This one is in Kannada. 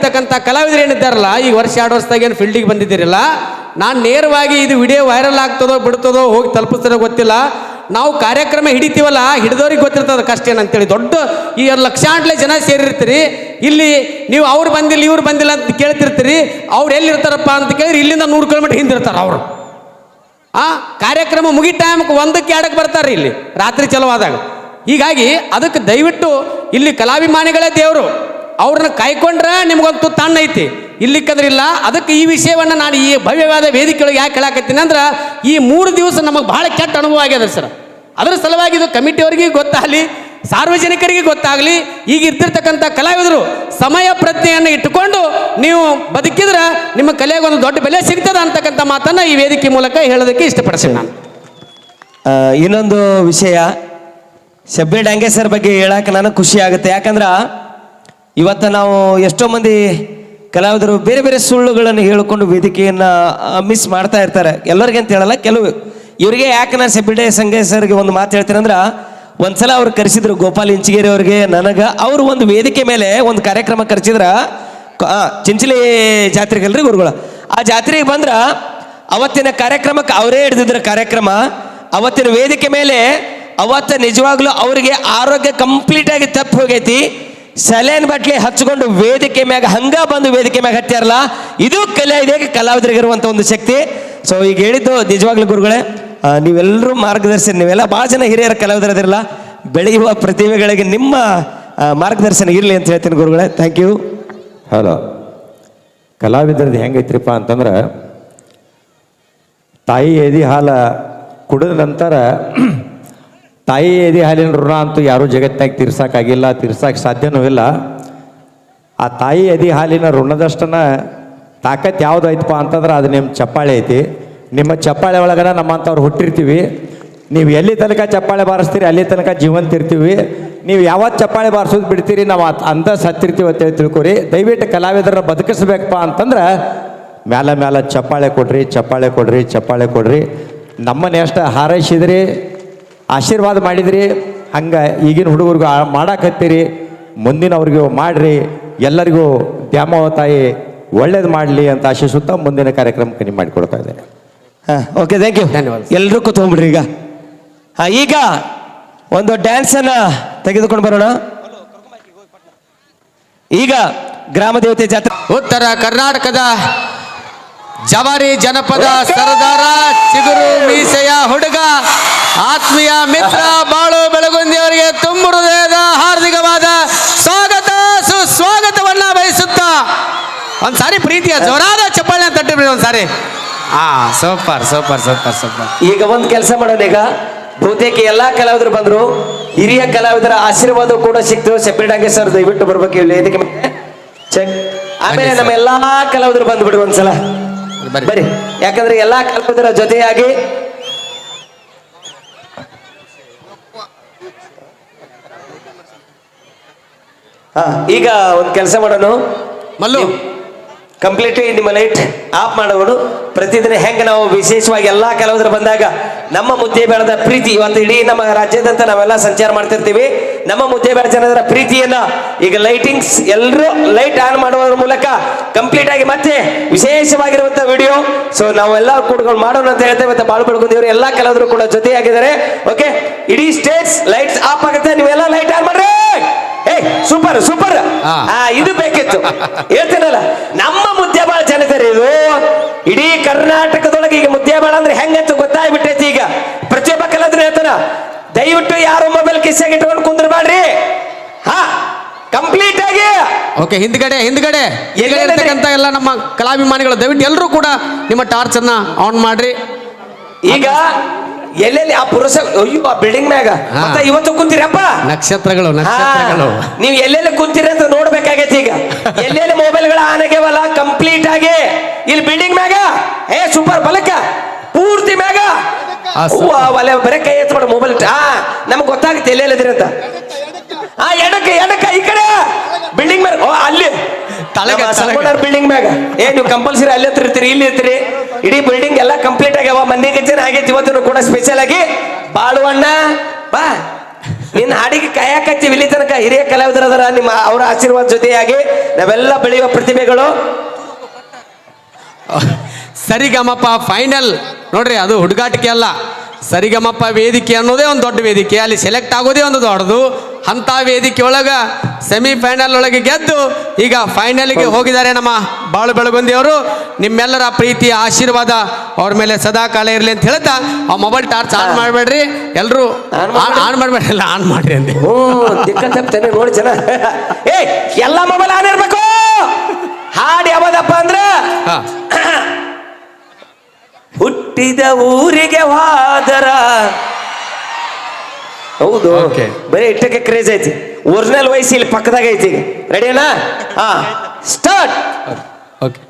ಇರ್ತಕ್ಕಂಥ ಕಲಾವಿದರು ಏನಿದ್ದಾರಲ್ಲ ಈ ವರ್ಷ ಎರಡು ವರ್ಷದಾಗ ಏನು ಫೀಲ್ಡಿಗೆ ಬಂದಿದ್ದೀರಲ್ಲ, ನಾನು ನೇರವಾಗಿ ಇದು ವಿಡಿಯೋ ವೈರಲ್ ಆಗ್ತದೋ ಬಿಡ್ತದೋ ಹೋಗಿ ತಲುಪಿಸ್ತಾರೋ ಗೊತ್ತಿಲ್ಲ. ನಾವು ಕಾರ್ಯಕ್ರಮ ಹಿಡಿತೀವಲ್ಲ, ಹಿಡಿದವ್ರಿಗೆ ಗೊತ್ತಿರ್ತದೆ ಕಷ್ಟ ಅಂತೇಳಿ. ದೊಡ್ಡ ಈ ಲಕ್ಷಾಂಟ್ಲೆ ಜನ ಸೇರಿರ್ತೀರಿ. ಇಲ್ಲಿ ನೀವು ಅವ್ರು ಬಂದಿಲ್ಲ, ಇವ್ರು ಬಂದಿಲ್ಲ ಅಂತ ಕೇಳ್ತಿರ್ತೀರಿ. ಅವ್ರು ಎಲ್ಲಿರ್ತಾರಪ್ಪ ಅಂತ ಕೇಳಿದ್ರೆ ಇಲ್ಲಿಂದ ನೂರು ಕಿಲೋಮೀಟರ್ ಹಿಂದಿರ್ತಾರೆ ಅವರು. ಆ, ಕಾರ್ಯಕ್ರಮ ಮುಗಿ ಟೈಮ್ಗೆ ಒಂದಕ್ಕೆ ಎರಡಕ್ಕೆ ಬರ್ತಾರೆ ಇಲ್ಲಿ. ರಾತ್ರಿ ಚಲುವಾದಾಗ. ಹೀಗಾಗಿ ಅದಕ್ಕೆ ದಯವಿಟ್ಟು ಇಲ್ಲಿ ಕಲಾಭಿಮಾನಿಗಳೇ ದೇವರು. ಅವ್ರನ್ನ ಕಾಯ್ಕೊಂಡ್ರೆ ನಿಮ್ಗೊಂದು ತಣ್ಣ ಐತಿ. ಇಲ್ಲಿಕ್ಕಂದ್ರೆ ಇಲ್ಲ. ಅದಕ್ಕೆ ಈ ವಿಷಯವನ್ನು ನಾನು ಈ ಭವ್ಯವಾದ ವೇದಿಕೆಯೊಳಗೆ ಯಾಕೆ ಹೇಳಾಕತ್ತೀನಿ ಅಂದ್ರೆ, ಈ ಮೂರು ದಿವಸ ನಮಗೆ ಬಹಳ ಕೆಟ್ಟ ಅನುಭವ ಆಗ್ಯದ ಸರ್. ಅದರ ಸಲುವಾಗಿ ಇದು ಕಮಿಟಿಯವರಿಗೆ ಗೊತ್ತಾಗಲಿ, ಸಾರ್ವಜನಿಕರಿಗೆ ಗೊತ್ತಾಗಲಿ, ಈಗ ಇರ್ತಿರ್ತಕ್ಕಂಥ ಕಲಾವಿದರು ಸಮಯ ಪ್ರಜ್ಞೆಯನ್ನು ಇಟ್ಟುಕೊಂಡು ನೀವು ಬದುಕಿದ್ರೆ ನಿಮ್ಮ ಕಲೆಗೆ ಒಂದು ದೊಡ್ಡ ಬೆಲೆ ಸಿಗ್ತದ ಅಂತಕ್ಕಂಥ ಮಾತನ್ನು ಈ ವೇದಿಕೆ ಮೂಲಕ ಹೇಳೋದಕ್ಕೆ ಇಷ್ಟಪಡಿಸ್ತೀನಿ ನಾನು. ಇನ್ನೊಂದು ವಿಷಯ ಶಬ್ಬೆ ಡಾಂಗೆ ಬಗ್ಗೆ ಹೇಳಕ್ಕೆ ನನಗೆ ಖುಷಿ ಆಗುತ್ತೆ. ಯಾಕಂದ್ರೆ ಇವತ್ತು ನಾವು ಎಷ್ಟೋ ಮಂದಿ ಕಲಾವಿದರು ಬೇರೆ ಬೇರೆ ಸುಳ್ಳುಗಳನ್ನು ಹೇಳಿಕೊಂಡು ವೇದಿಕೆಯನ್ನು ಮಿಸ್ ಮಾಡ್ತಾ ಇರ್ತಾರೆ. ಎಲ್ಲರಿಗೆ ಅಂತ ಹೇಳಲ್ಲ, ಕೆಲವು ಇವರಿಗೆ ಯಾಕೆ ನಾನು ಸಂಗೇ ಸರ್ಗೆ ಒಂದು ಮಾತು ಹೇಳ್ತೀನಿ ಅಂದ್ರೆ, ಒಂದ್ಸಲ ಅವ್ರು ಕರೆಸಿದ್ರು ಗೋಪಾಲ್ ಇಂಚಿಗೇರಿ ಅವ್ರಿಗೆ, ನನಗೆ ಅವರು ಒಂದು ವೇದಿಕೆ ಮೇಲೆ ಒಂದು ಕಾರ್ಯಕ್ರಮ ಕರೆಸಿದ್ರ ಚಿಂಚಲಿ ಚಿಂಚಲಿ ಜಾತ್ರೆಗಲ್ರಿ ಗುರುಗಳು. ಆ ಜಾತ್ರೆಗೆ ಬಂದ್ರ, ಅವತ್ತಿನ ಕಾರ್ಯಕ್ರಮಕ್ಕೆ ಅವರೇ ಹಿಡಿದಿದ್ರ ಕಾರ್ಯಕ್ರಮ, ಅವತ್ತಿನ ವೇದಿಕೆ ಮೇಲೆ ಅವತ್ತ ನಿಜವಾಗ್ಲೂ ಅವರಿಗೆ ಆರೋಗ್ಯ ಕಂಪ್ಲೀಟ್ ಆಗಿ ತಪ್ಪಿ ಹೋಗೈತಿ. ಸಲೇನ್ ಬಟ್ಲಿ ಹಚ್ಕೊಂಡು ವೇದಿಕೆ ಮ್ಯಾಗ ಹಂಗ ಬಂದು ವೇದಿಕೆ ಮ್ಯಾಗ ಹತ್ತಿರಲ್ಲ ಇದು ಕಲೆ ಇದೆ ಕಲಾವಿದರಿಗಿರುವಂತ ಒಂದು ಶಕ್ತಿ. ಸೊ ಈಗ ಹೇಳಿದ್ದು ನಿಜವಾಗ್ಲೂ ಗುರುಗಳೇ ನೀವೆಲ್ಲರೂ ಮಾರ್ಗದರ್ಶನ ನೀವೆಲ್ಲ ಭಾಳ ಜನ ಹಿರಿಯರ ಕಲಾವಿದರದಿರಲ್ಲ, ಬೆಳೆಯುವ ಪ್ರತಿಭೆಗಳಿಗೆ ನಿಮ್ಮ ಮಾರ್ಗದರ್ಶನ ಇರಲಿ ಅಂತ ಹೇಳ್ತೀನಿ ಗುರುಗಳೇ. ಥ್ಯಾಂಕ್ ಯು ಹಲೋ ಕಲಾವಿದರದ್ದು ಹೆಂಗೈತ್ರಿಪ್ಪ ಅಂತಂದ್ರೆ, ತಾಯಿ ಎದಿ ಹಾಲ ಕುಡಿದ ನಂತರ ತಾಯಿ ಎದೆ ಹಾಲಿನ ಋಣ ಅಂತೂ ಯಾರೂ ಜಗತ್ತಿನಾಗ ತೀರ್ಸೋಕ್ಕಾಗಿಲ್ಲ ತೀರ್ಸಕ್ಕೆ ಸಾಧ್ಯನೂ ಇಲ್ಲ. ಆ ತಾಯಿ ಎದೆ ಹಾಲಿನ ಋಣದಷ್ಟನ ತಾಕತ್ ಯಾವ್ದು ಐತಪ್ಪ ಅಂತಂದ್ರೆ ಅದು ನಿಮ್ಮ ಚಪ್ಪಾಳೆ ಐತಿ. ನಿಮ್ಮ ಚಪ್ಪಾಳೆ ಒಳಗನ ನಮ್ಮಂಥವ್ರು ಹುಟ್ಟಿರ್ತೀವಿ. ನೀವು ಎಲ್ಲಿ ತನಕ ಚಪ್ಪಾಳೆ ಬಾರಿಸ್ತೀರಿ, ಅಲ್ಲಿ ತನಕ ಜೀವಂತ ಇರ್ತೀವಿ. ನೀವು ಯಾವತ್ತು ಚಪ್ಪಾಳೆ ಬಾರಿಸೋದು ಬಿಡ್ತೀರಿ, ನಾವು ಅಂದ ಸತ್ತಿರ್ತೀವಿ ಅಂತೇಳಿ ತಿಳ್ಕೊರಿ. ದಯವಿಟ್ಟು ಕಲಾವಿದರನ್ನ ಬದುಕಿಸ್ಬೇಕಪ್ಪ ಅಂತಂದ್ರೆ ಮ್ಯಾಲ ಮ್ಯಾಲ ಚಪ್ಪಾಳೆ ಕೊಡ್ರಿ ಚಪ್ಪಾಳೆ ಕೊಡ್ರಿ ಚಪ್ಪಾಳೆ ಕೊಡ್ರಿ. ನಮ್ಮನ್ನ ಎಷ್ಟು ಹಾರೈಸಿದ್ರಿ. ಆಶೀರ್ವಾದ ಮಾಡಿದ್ರಿ. ಹಂಗೆ ಈಗಿನ ಹುಡುಗರಿಗೂ ಮಾಡಾಕತ್ತೀರಿ ಮುಂದಿನವ್ರಿಗೂ ಮಾಡ್ರಿ. ಎಲ್ಲರಿಗೂ ದ್ಯಾಮವ ತಾಯಿ ಒಳ್ಳೇದು ಮಾಡಲಿ ಅಂತ ಆಶಿಸುತ್ತಾ ಮುಂದಿನ ಕಾರ್ಯಕ್ರಮಕ್ಕೆ ನೀವು ಮಾಡಿಕೊಡ್ತಾ ಇದ್ದೇನೆ. ಓಕೆ ಥ್ಯಾಂಕ್ ಯು ಧನ್ಯವಾದ. ಎಲ್ಲರೂ ಕೂತ್ಕೊಂಡ್ಬಿಡ್ರಿ ಈಗ. ಹಾಂ ಈಗ ಒಂದು ಡ್ಯಾನ್ಸನ್ನು ಅನ್ನ ತೆಗೆದುಕೊಂಡು ಬರೋಣ. ಈಗ ಗ್ರಾಮ ದೇವತೆ ಜಾತ್ರೆ. ಉತ್ತರ ಕರ್ನಾಟಕದ ಜವಾರಿ ಜನಪದ ಸರದಾರ ಚಿಗುರು ಮೀಸೆಯ ಹುಡುಗ ಆತ್ಮೀಯ ಮಿತ್ರ ಬಾಳು ಬೆಳಗುಂದಿ ಅವರಿಗೆ ತುಂಬ ಹೃದಯದ ಹಾರ್ದಿಕವಾದ ಸ್ವಾಗತ ಸುಸ್ವಾಗತವನ್ನ ಬಯಸುತ್ತಾ. ಒಂದ್ಸಾರಿ ಪ್ರೀತಿಯ ಜೋರಾದ ಚಪ್ಪಾಳೆ ತಟ್ಟಿಬಿಡಿ ಒಂದ್ಸಾರಿ. ಹಾ ಸೂಪರ್ ಸೂಪರ್ ಸೂಪರ್ ಸೂಪರ್. ಈಗ ಒಂದು ಕೆಲಸ ಮಾಡೋಣ ಈಗ. ಬಹುತೇಕ ಎಲ್ಲಾ ಕಲಾವಿದರು ಬಂದ್ರು. ಹಿರಿಯ ಕಲಾವಿದರ ಆಶೀರ್ವಾದ ಕೂಡ ಸಿಕ್ತು. ಸೆಪ್ರೇಟ್ ಸರ್ ದಯವಿಟ್ಟು ಬರ್ಬೇಕು ಇಲ್ಲಿ ಇದಕ್ಕೆ. ಚೆಕ್. ಆಮೇಲೆ ನಮ್ಮ ಎಲ್ಲಾ ಕಲಾವಿದರು ಬಂದ್ಬಿಡಿ ಒಂದ್ಸಲ. ಬರಿ ಯಾಕಂದ್ರೆ ಎಲ್ಲಾ ಕಲಾವಿದರ ಜೊತೆಯಾಗಿ ಹಾ ಈಗ ಒಂದು ಕೆಲಸ ಮಾಡೋಣ. ಮಲ್ಲು. ಕಂಪ್ಲೀಟ್ ನಿಮ್ಮ ಲೈಟ್ ಆಫ್ ಮಾಡೋಣ ಪ್ರತಿದಿನ ಹೆಂಗೆ ನಾವು ವಿಶೇಷವಾಗಿ ಎಲ್ಲಾ ಕಲಾವಿದರು ಬಂದಾಗ ನಮ್ಮ ಮುದ್ದೆ ಬೆಳೆದ ಪ್ರೀತಿ ಇವತ್ತು ಇಡೀ ನಮ್ಮ ರಾಜ್ಯದಂತ ನಾವೆಲ್ಲ ಸಂಚಾರ ಮಾಡ್ತಿರ್ತೀವಿ. ನಮ್ಮ ಮುದ್ದೆ ಬೆಳೆ ಜನರ ಪ್ರೀತಿಯನ್ನ ಈಗ ಲೈಟಿಂಗ್ಸ್ ಎಲ್ಲರೂ ಲೈಟ್ ಆನ್ ಮಾಡುವುದರ ಮೂಲಕ ಕಂಪ್ಲೀಟ್ ಆಗಿ ಮತ್ತೆ ವಿಶೇಷವಾಗಿರುವಂತ ವಿಡಿಯೋ ಸೊ ನಾವೆಲ್ಲ ಕೂಡ್ಕೊಂಡು ಮಾಡೋಣ ಅಂತ ಹೇಳ್ತೇವೆ ಮತ್ತೆ ಬಾಳು ಬೆಳ್ಕೊಂಡಿವ್ರು ಎಲ್ಲಾ ಕೆಲವರು ಕೂಡ ಜೊತೆಯಾಗಿದ್ದಾರೆ. ಓಕೆ ಇಡೀ ಸ್ಟೇಟ್ಸ್ ಲೈಟ್ಸ್ ಆಫ್ ಆಗುತ್ತೆ. ನೀವೆಲ್ಲ ಲೈಟ್ ಆನ್ ಮಾಡ್ರಿ. ಏ ಸೂಪರ್ ಸೂಪರ್ ಆ ಇದು ಬೇಕಿತ್ತು. ಹೇಳ್ತೀನಲ್ಲ ನಮ್ಮ ಮುದ್ದೆ ಬಾಳ ಜನತೆ ಇದು. ಇಡೀ ಕರ್ನಾಟಕದೊಳಗೆ ಈಗ ಮುದ್ದೆ ಬಾಳ ಅಂದ್ರೆ ಹೆಂಗಂತ ಗೊತ್ತಾಗ್ಬಿಟ್ಟೈತಿ ಈಗ. ಪ್ರತಿಯೊಬ್ಬ ಕಲಾವಿದ್ರು ಹೇಳ್ತಾನ ದಯವಿಟ್ಟು ಯಾರು ಮೊಬೈಲ್ ಕಿಸ್ಸಾಗಿ ಇಟ್ಕೊಂಡು ಕುಂದ್ರಬೇಡ್ರಿ ಹಾ ಕಂಪ್ಲೀಟ್ ಆಗಿ. ಓಕೆ ಹಿಂದ್ಗಡೆ ಹಿಂದ್ಗಡೆ? ಇರ್ತಕ್ಕಂಥ ಎಲ್ಲ ನಮ್ಮ ಕಲಾಭಿಮಾನಿಗಳು ದಯವಿಟ್ಟು ಎಲ್ಲರೂ ಕೂಡ ನಿಮ್ಮ ಟಾರ್ಚ್ ಅನ್ನ ಆನ್ ಮಾಡ್ರಿ. ಈಗ ಎಲ್ಲೆಲ್ಲಿ ಆ ಪುರುಷ ಅಯ್ಯೋ ಆ ಬಿಲ್ಡಿಂಗ್ ಮ್ಯಾಗ ಹಾ. ಮತ್ತೆ ಇವತ್ತು ಕುಂತೀರಪ್ಪ? ನಕ್ಷತ್ರಗಳು ನಕ್ಷತ್ರಗಳು. ನೀವು ಎಲ್ಲೆಲ್ಲಿ ಕುಂತೀರಿ ಅಂತ ನೋಡ್ಬೇಕಾಗೈತಿ ಈಗ. ಎಲ್ಲೆಲ್ಲಿ ಮೊಬೈಲ್ಗಳ ಆನ್ ಆಗ್ಯಾವಲ್ಲ ಕಂಪ್ಲೀಟ್ ಆಗಿ. ಇಲ್ಲಿ ಬಿಲ್ಡಿಂಗ್ ಮ್ಯಾಗ ಏ ಸೂಪರ್ ಬಲಕ ಪೂರ್ತಿ ಮ್ಯಾಗ. ಆ. ಅವ್ವ, ಒಲೆ ಬರೇ ಕೈ ಎತ್ಬೇಡ ಮೊಬೈಲ್ ಹಾ ನಮ್ಗೆ ಗೊತ್ತಾಗುತ್ತೆ ಎಲ್ಲೆಲ್ಲಿದ್ರಿ ಅಂತ. ಆ ಎಡಕ್ಕೆ ಎಡಕ್ಕ ಈ ಕಡೆ. ಬಿಲ್ಡಿಂಗ್ ಮ್ಯಾಗ ಓ ಅಲ್ಲಿ ತಲೆಗೆ. ಬಿಲ್ಡಿಂಗ್ ಮ್ಯಾಗ. ಏ ನೀವು ಕಂಪಲ್ಸರಿ ಅಲ್ಲಿ ಹತ್ರ ಇರ್ತೀರಿ ಇಲ್ಲಿ ಇರ್ತೀರಿ ಇಡೀ ಬಿಲ್ಡಿಂಗ್ ಎಲ್ಲ ಕಂಪ್ಲೀಟ್ ಆಗ್ಯಾವ ಮಂದಿ ಗಜ್ಜನ ಆಗೈತಿ ಇವತ್ತು ಕೂಡ ಸ್ಪೆಷಲ್ ಆಗಿ ಬಾಳುವಣ್ಣ ಬಾ. ನಿನ್ನ ಹಾಡಿಗೆ ಕಾಯಕತ್ತೀವಿ ಇಲ್ಲಿ ತನಕ ಹಿರಿಯ ಕಲಾವಿದರ ಅದರ ನಿಮ್ಮ ಅವರ ಆಶೀರ್ವಾದ ಜೊತೆಯಾಗಿ ನಾವೆಲ್ಲ ಬೆಳೆಯುವ ಪ್ರತಿಭೆಗಳು. ಸರಿಗಮಪ್ಪ ಫೈನಲ್ ನೋಡ್ರಿ ಅದು ಹುಡುಗಾಟಿಕೆ ಅಲ್ಲ. ಸರಿಗಮಪ್ಪ ವೇದಿಕೆ ಅನ್ನೋದೇ ಒಂದು ದೊಡ್ಡ ವೇದಿಕೆ. ಅಲ್ಲಿ ಸೆಲೆಕ್ಟ್ ಆಗೋದೇ ಒಂದು ದೊಡ್ಡದು. ಅಂಥ ವೇದಿಕೆ ಒಳಗೆ ಸೆಮಿಫೈನಲ್ ಒಳಗೆ ಗೆದ್ದು ಈಗ ಫೈನಲ್ಗೆ ಹೋಗಿದ್ದಾರೆ ನಮ್ಮ ಬಾಳು ಬೆಳಗುಂದಿಯವರು. ನಿಮ್ಮೆಲ್ಲರ ಪ್ರೀತಿ ಆಶೀರ್ವಾದ ಅವ್ರ ಮೇಲೆ ಸದಾ ಕಾಲ ಇರಲಿ ಅಂತ ಹೇಳ್ತಾ ಆ ಮೊಬೈಲ್ ಟಾರ್ಚ್ ಆನ್ ಮಾಡಬೇಡ್ರಿ. ಎಲ್ಲರೂ ಆನ್ ಮಾಡ್ಬೇಡ್ರಿ. ಎಲ್ಲ ಆನ್ ಮಾಡ್ರಿ ಅಂತ ನೋಡಿ ಜನ. ಏ ಎಲ್ಲ ಮೊಬೈಲ್ ಆನ್ ಇರ್ಬೇಕು. ಹಾಡು ಯಾವ್ದಪ್ಪ ಅಂದ್ರೆ ಹುಟ್ಟಿದ ಊರಿಗೆ ವಾದರ. ಹೌದು. ಓಕೆ ಬರೀ ಇಟ್ಟಕ್ಕೆ ಕ್ರೇಜ್ ಐತಿ. ಒರಿಜಿನಲ್ ವಯಸ್ಸು ಇಲ್ಲಿ ಪಕ್ಕದಾಗ ಐತಿ. ರೆಡಿನಾ ಹಾ. Start okay